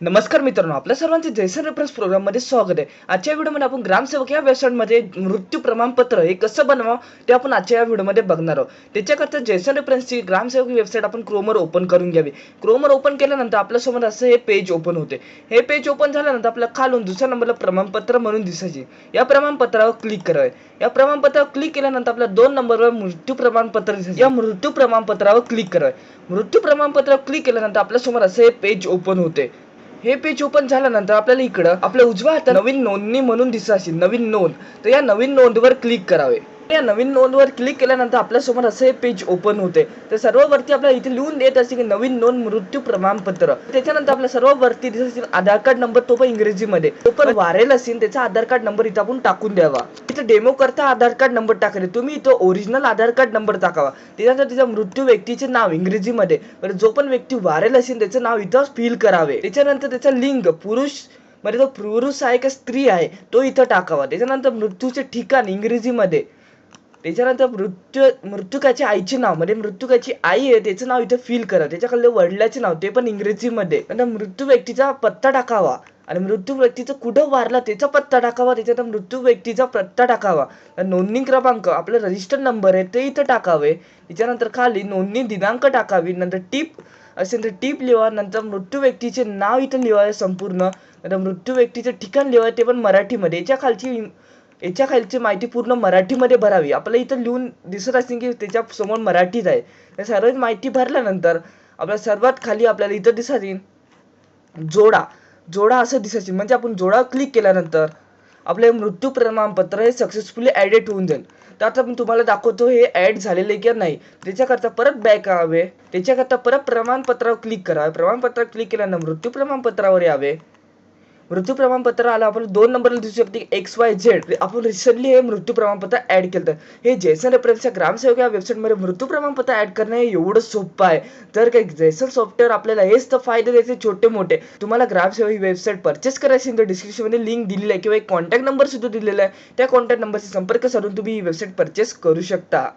नमस्कार मित्रांनो आपल्या सर्वांचे जयसन रेफरन्स प्रोग्राममध्ये स्वागत आहे. आजच्या व्हिडिओमध्ये आपण ग्रामसेवक या वेबसाईटमध्ये मृत्यू प्रमाणपत्र हे कसं बनवावं ते आपण आजच्या या व्हिडिओमध्ये बघणार आहोत. त्याच्याकरता जयसन रेफरन्सची ग्रामसेवक वेबसाईट आपण क्रोमवर ओपन करून घ्यावी. क्रोमवर ओपन केल्यानंतर आपल्यासमोर असं हे पेज ओपन होते. हे पेज ओपन झाल्यानंतर आपल्याला खालून दुसऱ्या नंबरला प्रमाणपत्र म्हणून दिसायचे. या प्रमाणपत्रावर क्लिक करावे. या प्रमाणपत्रावर क्लिक केल्यानंतर आपल्या दोन नंबरवर मृत्यू प्रमाणपत्र दिसायचे. या मृत्यू प्रमाणपत्रावर क्लिक करावे. मृत्यू प्रमाणपत्रावर क्लिक केल्यानंतर आपल्यासमोर असं हे पेज ओपन होते. हे पेज ओपन झाल्यानंतर आपल्याला इकडं आपल्या उजव्या हातात नवीन नोंदणी म्हणून दिसत असेल नवीन नोंद. तर या नवीन नोंदवर क्लिक करावे. या नवीन नोंदवर क्लिक केल्यानंतर आपल्यासमोर असं हे पेज ओपन होते. तर सर्व वरती आपल्याला इथे लिहून देत असते की नवीन नोंद मृत्यू प्रमाणपत्र. त्याच्यानंतर आपल्या सर्व वरती दिसत असेल आधार कार्ड नंबर तो पण इंग्रजीमध्ये. तो पण वारेल असेल त्याचा आधार कार्ड नंबर इथं आपण टाकून द्यावा. इथे डेमो करता आधार कार्ड नंबर टाकले तुम्ही इथं ओरिजिनल आधार कार्ड नंबर टाकावा. त्याच्यानंतर तिचा मृत्यू व्यक्तीचे नाव इंग्रजीमध्ये. जो पण व्यक्ती वारेल असेल त्याचं नाव इथं फिल करावे. त्याच्यानंतर त्याचा लिंग पुरुष म्हणजे तो पुरुष आहे का स्त्री आहे तो इथं टाकावा. त्याच्यानंतर मृत्यूचे ठिकाण इंग्रजीमध्ये. त्याच्यानंतर मृत्यू मृत्युकाची आईचे नाव म्हणजे मृत्युकाची आई आहे त्याचं नाव इथं फिल करा. त्याच्याखाली वडिलाचे नाव ते पण इंग्रजीमध्ये. नंतर मृत्यू व्यक्तीचा पत्ता टाकावा. आणि मृत्यू व्यक्तीचं कुठं वारला त्याचा पत्ता टाकावा त्याच्यात मृत्यू व्यक्तीचा पत्ता टाकावा. नोंदणी क्रमांक आपला रजिस्टर नंबर आहे ते इथं टाकावे. त्याच्यानंतर खाली नोंदणी दिनांक टाकावी नंतर टीप असेल तर टीप लिहा नंतर मृत्यू व्यक्तीचे नाव इथं लिहावे संपूर्ण. नंतर मृत्यू व्यक्तीचं ठिकाण लिहावे ते पण मराठीमध्ये. याच्या खालची याच्या खालची माहिती पूर्ण मराठीमध्ये भरावी. आपल्याला इथं लिहून दिसत असेल की त्याच्यासमोर आहे. तर सर्व माहिती भरल्यानंतर आपल्या सर्वात खाली आपल्याला इथं दिसत येईल जोडा. जोडा असं दिसायचे. म्हणजे आपण जोडा क्लिक केल्यानंतर आपले मृत्यू प्रमाणपत्र हे सक्सेसफुली ॲडेड होऊन जाईल. तर आता मी तुम्हाला दाखवतो हे ॲड झालेले की नाही. त्याच्याकरता परत बॅक यावे. त्याच्याकरता परत प्रमाणपत्रावर क्लिक करावे. प्रमाणपत्रावर क्लिक केल्यानंतर मृत्यू प्रमाणपत्रावर यावे. मृत्यू प्रमाणपत्र आलं आपण दोन नंबरला दिसू शकते एक्स वाय झेड आपण रिसेंटली हे मृत्यू प्रमाणपत्र ऍड केलं हे जैसन रेफरन्सच्या ग्रामसेवक या वेबसाईटमध्ये मृत्यू प्रमाणपत्र ऍड करणं हे एवढं सोपं आहे. तर काही जैसन सॉफ्टवेअर आपल्याला हेच तर फायदे द्यायचे छोटे मोठे तुम्हाला ग्रामसेवक ही वेबसाईट परचेस करायची तर डिस्क्रिप्शनमध्ये लिंक दिलेली आहे किंवा एक कॉन्टॅक्ट नंबर सुद्धा दिलेला आहे. त्या कॉन्टॅक्ट नंबरशी संपर्क साधून तुम्ही ही वेबसाईट परचेस करू शकता.